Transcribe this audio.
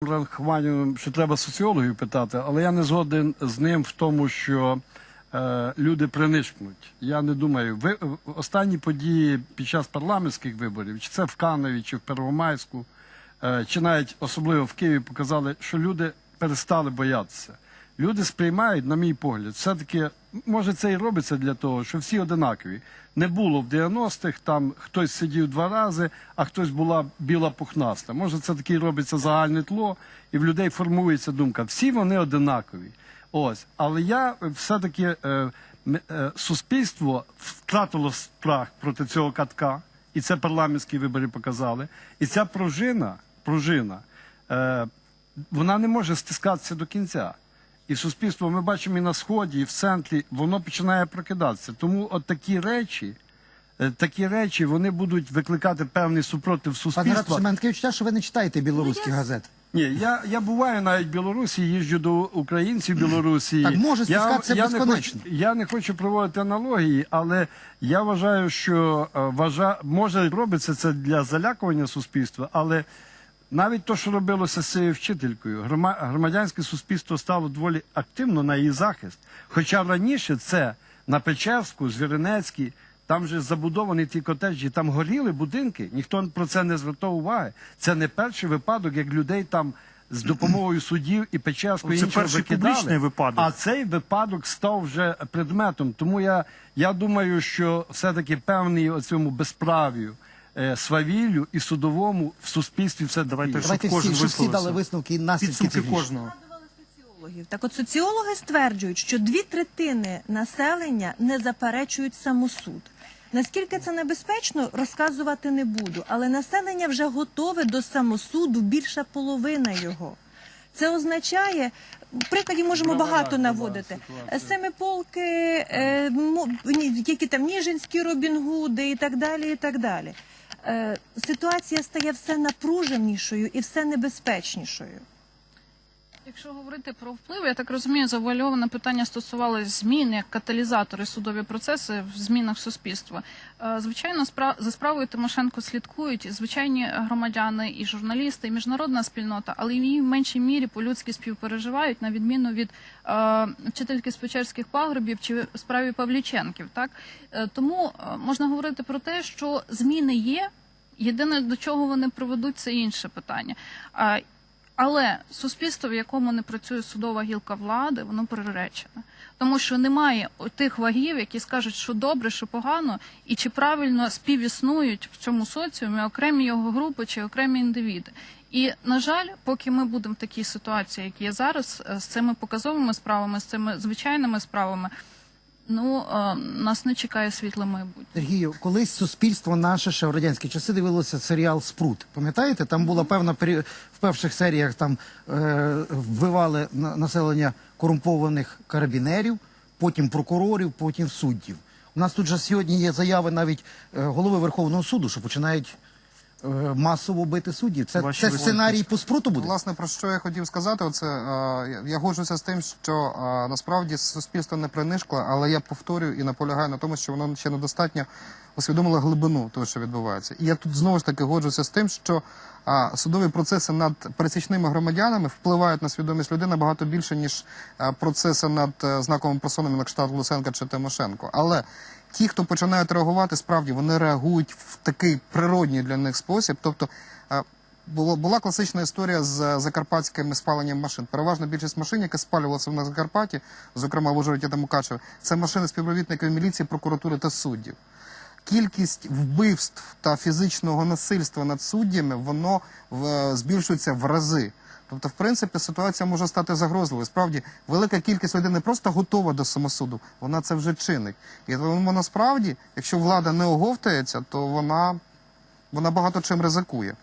Ранхманівим, що треба соціологів питати, але я не згоден з ним в тому, що е, люди принишкнуть. Я не думаю, ви останні події під час парламентських виборів, чи це в Каневі, чи в Первомайську, е, чи навіть особливо в Києві, показали, що люди перестали боятися. Люди сприймають, на мій погляд, все-таки, може, це і робиться для того, що всі одинакові. Не було в 90-х, там хтось сидів два рази, а хтось була біла пухнаста. Може, це таки робиться загальне тло, і в людей формується думка. Всі вони одинакові. Ось. Але я все-таки е, е, суспільство втратило страх проти цього катка, і це парламентські вибори показали. І ця пружина, пружина е, вона не може стискатися до кінця. І суспільство ми бачимо і на сході, і в центрі, воно починає прокидатися. Тому от такі речі, е, такі речі вони будуть викликати певний супротив суспільства. Мене таке відчуття, що ви не читаєте білоруських газет. Ні, я, я буваю навіть в Білорусі, їжджу до українців Білорусі. Так може я, стискатися я, не безконечно. хочу, я не хочу проводити аналогії, але я вважаю, що е, вважа, може робиться це для залякування суспільства, але навіть то, що робилося з цією вчителькою, громадянське суспільство стало доволі активно на її захист. Хоча раніше це на Печерську, Звіринецькій, там же забудовані ті котеджі, там горіли будинки, ніхто про це не звертав уваги. Це не перший випадок, як людей там з допомогою судів і Це іншого викидали. випадок. А цей випадок став вже предметом. Тому я, я думаю, що все-таки певний оцьому безправію, е, свавіллю і судовому в суспільстві все Давайте. Щоб Давайте всі, кожен щоб всі висловився. дали висновки і наслідки Підсумки цих рішень. кожного. соціологів. Так от соціологи стверджують, що дві третини населення не заперечують самосуд. Наскільки це небезпечно, розказувати не буду, але населення вже готове до самосуду, більша половина його. Це означає, прикладів можемо багато наводити. Семиполки, е, мо- ні, які там Ніжинські Робінгуди і так далі. І так далі. Е, ситуація стає все напруженішою і все небезпечнішою. Якщо говорити про вплив, я так розумію, завуальоване питання стосувалося змін як каталізатори судові процеси в змінах суспільства. Е, Звичайно, за справою Тимошенко слідкують і звичайні громадяни, і журналісти, і міжнародна спільнота, але і в меншій мірі по-людськи співпереживають, на відміну від е, вчительки з Печерських пагорбів чи справі Павліченків. Так Е, тому е, можна говорити про те, що зміни є. Єдине до чого вони приведуть, це інше питання. Але суспільство, в якому не працює судова гілка влади, воно приречене. Тому що немає тих вагів, які скажуть, що добре, що погано, і чи правильно співіснують в цьому соціумі окремі його групи чи окремі індивіди. І на жаль, поки ми будемо в такій ситуації, як є зараз, е, з цими показовими справами, з цими звичайними справами, ну е, нас не чекає світле майбутнє. Сергію, колись суспільство наше ще в радянські часи дивилося серіал Спрут. Пам'ятаєте? Там була певна пері... в перших серіях там е... вбивали на- населення корумпованих карабінерів, потім прокурорів, потім суддів. У нас тут же сьогодні є заяви навіть е, голови Верховного суду, що починають масово бити суддів. Це, це сценарій по спруту буде? Власне, про що я хотів сказати, оце е, я- я годжуся з тим, що е, насправді суспільство не принишкло, але я повторюю і наполягаю на тому, що воно ще недостатньо усвідомило глибину того, що відбувається. І я тут знову ж таки годжуся з тим, що е, судові процеси над пересічними громадянами впливають на свідомість людей набагато більше, ніж е, процеси над е, знаковими персонами на кшталт Луценка чи Тимошенко. Але ті, хто починають реагувати, справді вони реагують в такий природній для них спосіб. Тобто е, було, була класична історія з е, закарпатським спаленням машин. Переважна більшість машин, які спалювалися на Закарпатті, зокрема в Ужгороді та Мукачеві, це машини співробітників міліції, прокуратури та суддів. Кількість вбивств та фізичного насильства над суддями воно в, збільшується в рази. Тобто, в принципі, ситуація може стати загрозливою. Справді, велика кількість людей не просто готова до самосуду, вона це вже чинить. І тому насправді, якщо влада не оговтається, то вона, вона багато чим ризикує.